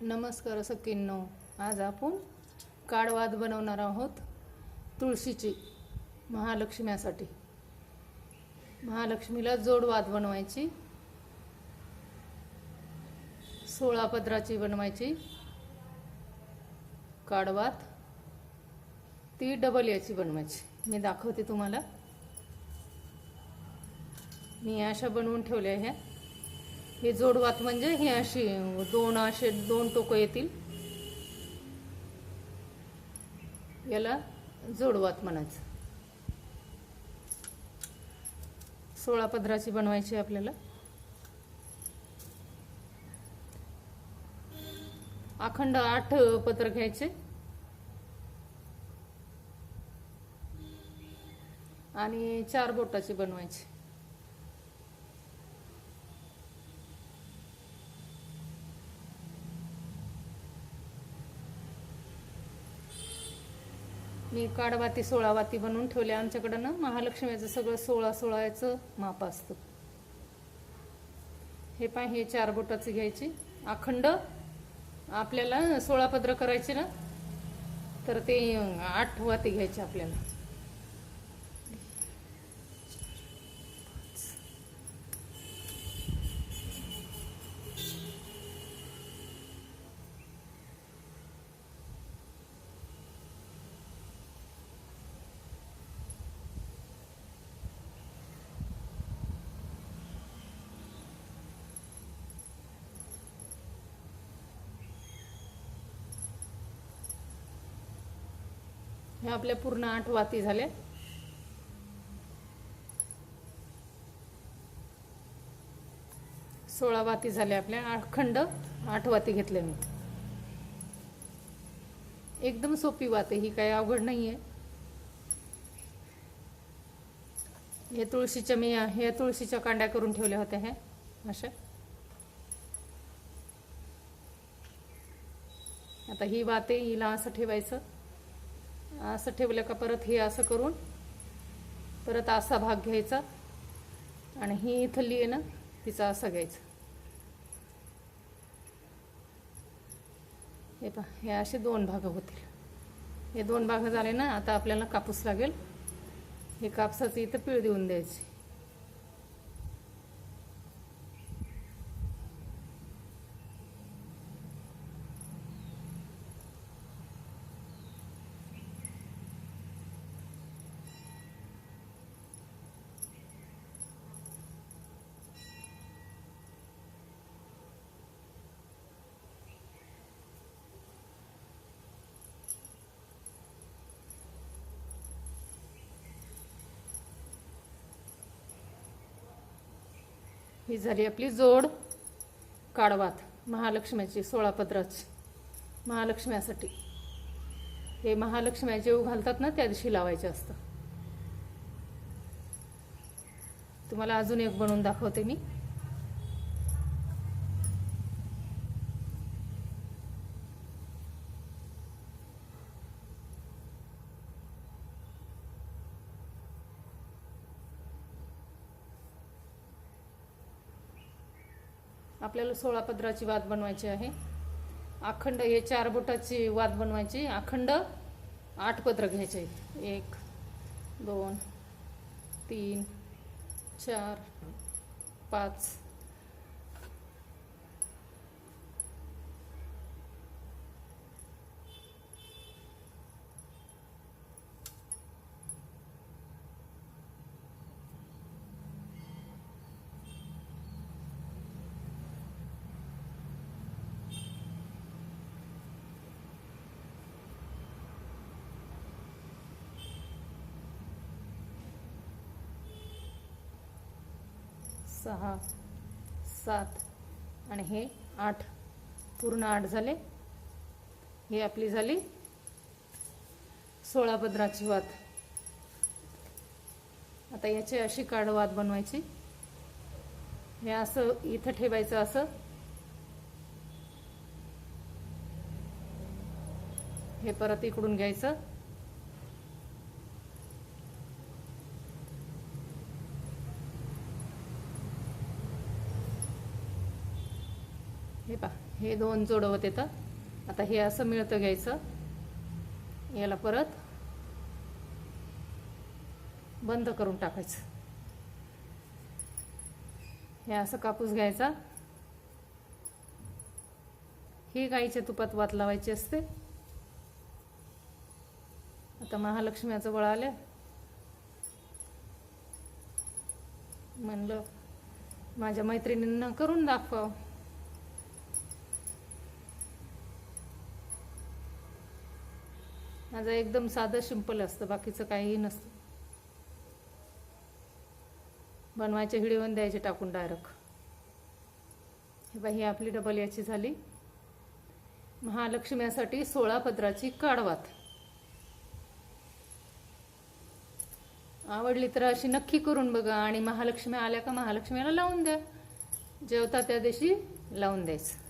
नमस्कार सखींनो आज आपण काडवाद बनवणार आहोत तुळशीची महालक्ष्म्यासाठी. महालक्ष्मीला जोडवाद बनवायची सोळा पदराची बनवायची काडवात ती डबल याची बनवायची. मी दाखवते तुम्हाला. मी अशा बनवून ठेवल्या ह्या. हे जोडवात म्हणजे हे अशी दोन असे दोन टोकं येतील. याला जोडवात म्हणायचं. सोळा पदराची बनवायची आपल्याला. अखंड आठ पत्र घ्यायचे. आणि चार बोटाची बनवायची. मी काडवाती सोळा वाती बनवून ठेवले. आमच्याकडं ना महालक्ष्मीचं सगळं सोळा सोळाचं माप असतं. हे पाय हे चार बोटाचं घ्यायचे. अखंड. आपल्याला सोळा पदर करायचे ना तर ते आठ वाती घ्यायचे आपल्याला. हे आपल्या पूर्ण आठ वाती झाल्या सोळा वाती झाल्या आपल्या. अखंड आठ वाती घेतल्या मी. एकदम सोपी वात आहे ही काही अवघड नाही आहे हे तुळशीच्या मी हे तुळशीच्या कांड्या करून ठेवल्या होत्या ह्या अशा. आता ही वाते हिला असं ठेवायचं. असं ठेवलं का परत हे असं करून परत असा भाग घ्यायचा. आणि ही थल्ली आहे ना तिचा असा घ्यायचा. हे पा हे असे दोन भाग होतील. हे दोन भाग झाले ना आता आपल्याला कापूस लागेल. हे कापसाचं इथं पीळ देऊन द्यायची. ही झाली आपली जोड काढवात महालक्ष्म्याची सोळा पदराची महालक्ष्म्यासाठी. हे महालक्ष्म्या जेव घालतात ना त्या दिवशी लावायचे असतं. तुम्हाला अजून एक बनवून दाखवते मी. आपल्याला सोळा पदराची वाद बनवायची आहे. अखंड हे चार बोटाची वाद बनवायची. अखंड आठ पत्र घ्यायचे आहेत. एक दोन तीन चार पाच सहा सात आणि हे आठ. पूर्ण आठ झाले. ही आपली झाली सोळा पदराची वात. आता याची अशी काढवात बनवायची. हे असं इथं ठेवायचं असं. हे परत इकडून घ्यायचं. हे पा हे दोन जोडवत येतं आता हे असं मिळतं घ्यायचं. याला परत बंद करून टाकायचं. हे असं कापूस घ्यायचा. ही गाईच्या तुपात वात लावायची असते. आता महालक्ष्म्याचं बळ आलं म्हणलं माझ्या मैत्रिणींना करून दाखवावं. माझं एकदम साधं सिंपल असतं. बाकीचं काहीही नसतं. बनवायचे हिडीवन द्यायचे टाकून डायरेक्ट हे बाई ही आपली डबल याची झाली. महालक्ष्म्यासाठी सोळा पत्राची काढवात. आवडली तर अशी नक्की करून बघा आणि महालक्ष्मी आल्या का महालक्ष्मीला लावून द्या. जेवता त्या दिवशी लावून द्यायचं.